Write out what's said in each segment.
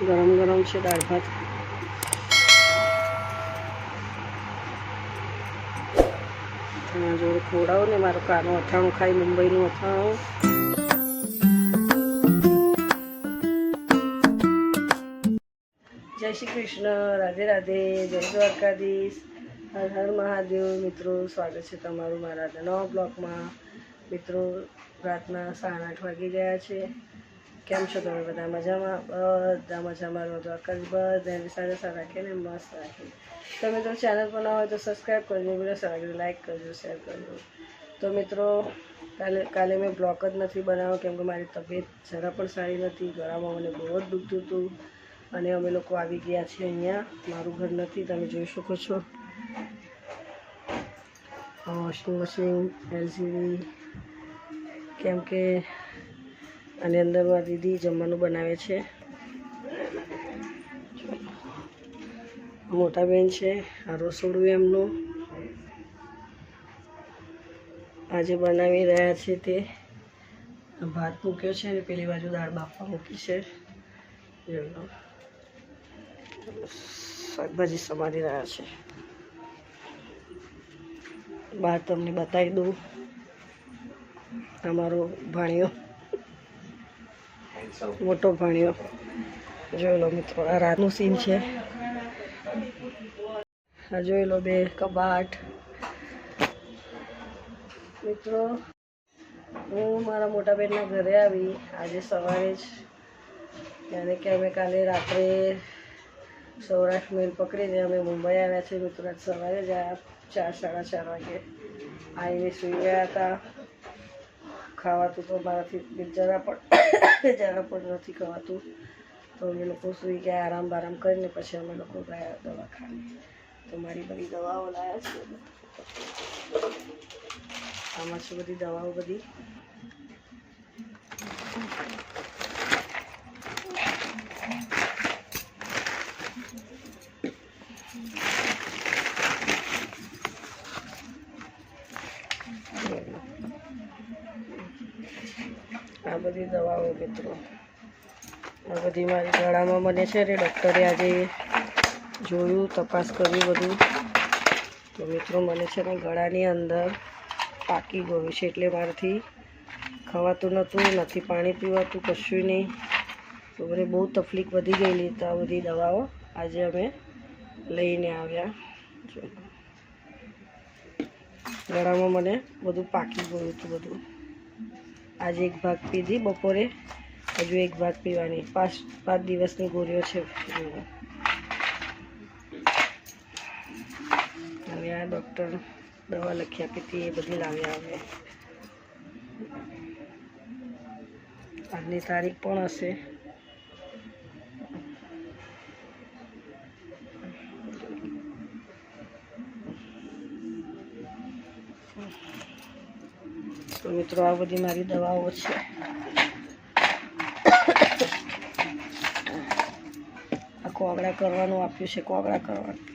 ગરમ ગરમ છે દાળ ભાત. તમારા જોડે ખવડાવો ને મારું કાનું અથાણું ખાઈ, મુંબઈનું અથાણું. જય શ્રી કૃષ્ણ, રાધે રાધે, જય દ્વારકાધીશ. હર હર મહાદેવ. મિત્રો, સ્વાગત છે તમારું મારા નવા બ્લોગમાં. મિત્રો, રાતના સાડા આઠ વાગી ગયા છે. કેમ છો તમે બધા? મજામાં? બધા મજામાં રહો દ્વારકાધીશ બધાને સારા સારા રાખે ને મસ્ત તમે તો ચેનલ પર ના હોય તો સબસ્ક્રાઈબ કરજો વીડિયો સારા લાગે લાઈક કરજો શેર કરજો. તો મિત્રો, કાલે કાલે મેં બ્લોક જ નથી બનાવ્યો કેમ કે મારી તબિયત જરા પણ સારી નથી, ગળામાં મને બહુ જ દુખતું હતું અને અમે લોકો આવી ગયા છીએ અહીંયા. મારું ઘર નથી, તમે જોઈ શકો છો. વોશિંગ મશીન, એલસીડી, કેમ કે આની અંદરમાં દીદી જમવાનું બનાવે છે. મોટા બેન છે, આ રસોડું એમનું. આજે બનાવી રહ્યા છે તે. ભાત મૂક્યો છે અને પેલી બાજુ દાળ બાફવા મૂકી છે. શાકભાજી સમારી રહ્યા છે. બહાર તમને બતાવી દઉં. અમારો ભાણિયો મોટો ભણ્યો. જોઈ લો મિત્રો, આ રાતનું સીન છે. આ જોઈ લો બે કબાટ. મિત્રો, હું મારા મોટા બેનના ઘરે આવી. આજે સવારે જ જાણે કે અમે કાલે રાત્રે સૌરાષ્ટ્ર મેલ પકડીને અમે મુંબઈ આવ્યા છીએ. મિત્રો સવારે જ આવ્યા ચાર, સાડા ચાર વાગે આવીને સૂઈ ગયા હતા. ખાવાતું તો મારાથી જરા પણ જરા પણ નથી ખાવાતું. તો અમે લોકો સૂઈ ગયા, આરામ બારામ કરીને પછી અમે લોકો ગયા દવાખાને તો મારી બધી દવાઓ લાવ્યા છે. આમાં છે બધી દવાઓ બધી. આ બધી દવાઓ મિત્રો. આ બધી મારી ગળામાં મને છે ને ડૉક્ટરે આજે જોયું, તપાસ કરી બધું. તો મિત્રો મને છે ને ગળાની અંદર પાકી ગયું છે એટલે મારાથી ખવાતું નહોતું, નથી પાણી પીવાતું, કશું નહીં. તો મને બહુ તકલીફ વધી ગયેલી તો આ બધી દવાઓ. આજે અમે લઈને આવ્યા. ગળામાં મને બધું પાકી ગયું હતું બધું. આજે એક ભાગ પીધી, બપોરે હજુ એક ભાગ પીવાની. પાંચ પાંચ દિવસની ગોળીઓ છે. અને આ ડૉક્ટર દવા લખી આપી હતી, એ બધી લાવ્યા હવે આજની તારીખ પણ હશે. મિત્રો, આ બધી મારી દવાઓ છે. આ કોગળા કરવાનું આપ્યું છે, કોગળા કરવાનું.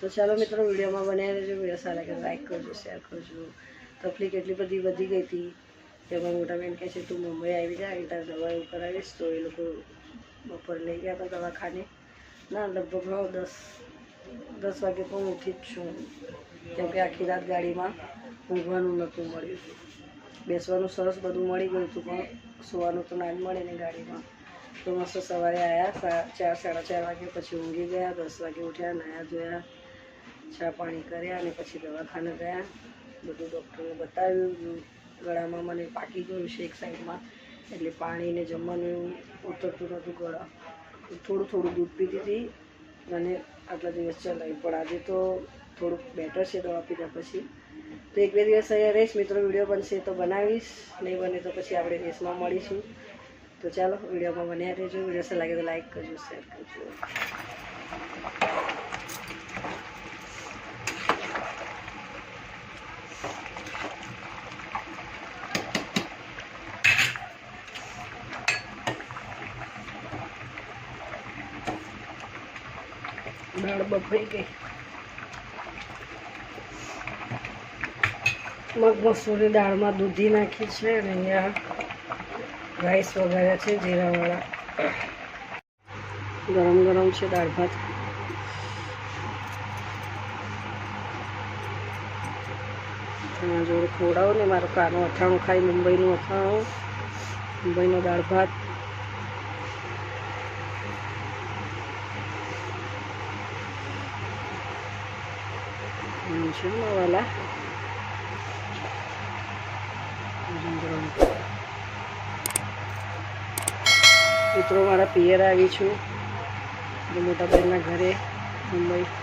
તો ચાલો મિત્રો, વિડીયોમાં બનાવી રહેજો. વીડિયો સારા કે લાઈક કરજો, શેર કરજો. તકલીફ એટલી બધી વધી ગઈ હતી. મારા મોટા બેન કહે છે, તું મુંબઈ આવી જા એટલે દવા એવું કરાવીશ તો એ લોકો બપોર લઈ ગયા હતા દવાખાને. ના, લગભગ હું દસ દસ વાગે તો હું ઉઠી જ છું. કેમ કે આખી રાત ગાડીમાં ઊંઘવાનું નહોતું મળ્યું. બેસવાનું સરસ બધું મળી ગયું હતું, પણ સુવાનું તો ના જ મળે ને ગાડીમાં. તો મસ્ત સવારે આવ્યા સા- ચાર, સાડા ચાર વાગે પછી ઊંઘી ગયા, દસ વાગે ઉઠ્યા નાયા ધોયા, ચા પાણી કર્યા અને પછી દવાખાને ગયા. બધું ડૉક્ટરને બતાવ્યું, ગળામાં મને પાકી ગયું છે એક સાઈડમાં. એટલે પાણીને જમવાનું ઉતરતું નહોતું ગળા. થોડું થોડું દૂધ પીતી હતી અને આટલા દિવસ ચલાવી. પણ આજે તો થોડુંક બેટર છે દવા પીધા પછી. તો એક બે દિવસ અહીંયા રહીશ. મિત્રો, વીડિયો બનશે તો બનાવીશ. નહીં બને તો પછી આપણે રેસમાં મળીશું. તો ચાલો, વિડીયોમાં બન્યા રહેજો. વીડિયો સર લાગે તો લાઈક કરજો શેર કરજો. દાળ બફાઈ ગઈ. મગ મસૂરી દાળમાં દૂધી નાખી છે અને અહીંયા રાઈસ વગેરે છે, જીરાવાળા. ગરમ ગરમ છે દાળ ભાત. એના જોડે ખવડાવો ને, મારું કાનું અથાણું ખાઈ, મુંબઈનું અથાણું, મુંબઈનો દાળ ભાત. છે માવાલા મિત્રો મારા પિયર આવી છું મોટા બહેનના ઘરે મુંબઈ